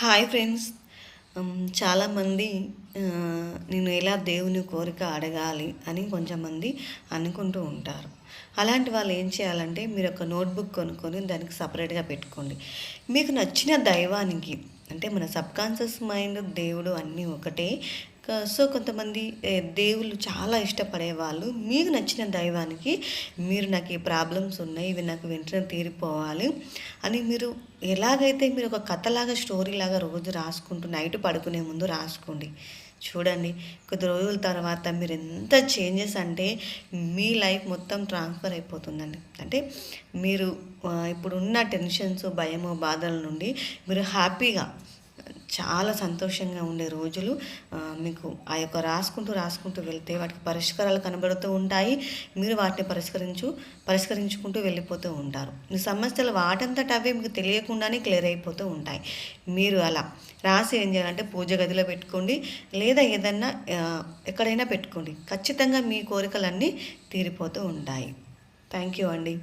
Hi friends. చాలామంది నేను ఎలా దేవుని కోరిక అడగాలి అని కొంచెం మంది అనుకుంటూ ఉంటారు. అలాంటి వాళ్ళు ఏం చేయాలంటే మీరు ఒక నోట్బుక్ కొనుక్కొని దానికి సపరేట్గా పెట్టుకోండి. మీకు నచ్చిన దైవానికి అంటే మన సబ్కాన్షియస్ మైండ్ దేవుడు అన్నీ ఒకటే సో కొంతమంది దేవుళ్ళు చాలా ఇష్టపడేవాళ్ళు. మీకు నచ్చిన దైవానికి మీరు నాకు ఈ ప్రాబ్లమ్స్ ఉన్నాయి ఇవి నాకు వెంటనే తీరిపోవాలి అని మీరు ఎలాగైతే మీరు ఒక కథలాగా స్టోరీ లాగా రోజు రాసుకుంటూ నైట్ పడుకునే ముందు రాసుకోండి. చూడండి కొద్ది రోజుల తర్వాత మీరు ఎంత చేంజెస్ అంటే మీ లైఫ్ మొత్తం ట్రాన్స్ఫర్ అయిపోతుందండి. అంటే మీరు ఇప్పుడున్న టెన్షన్స్ భయము బాధల నుండి మీరు హ్యాపీగా చాలా సంతోషంగా ఉండే రోజులు. మీకు ఆ యొక్క రాసుకుంటూ రాసుకుంటూ వెళ్తే వాటికి పరిష్కారాలు కనబడుతూ ఉంటాయి. మీరు వాటిని పరిష్కరించు పరిష్కరించుకుంటూ వెళ్ళిపోతూ ఉంటారు. మీ సమస్యలు వాటంతట అవే మీకు తెలియకుండానే క్లియర్ అయిపోతూ ఉంటాయి. మీరు అలా రాసి ఏం చేయాలంటే పూజ గదిలో పెట్టుకోండి. లేదా ఏదన్నా ఎక్కడైనా పెట్టుకోండి. ఖచ్చితంగా మీ కోరికలన్నీ తీరిపోతూ ఉంటాయి. థ్యాంక్ యూ అండి.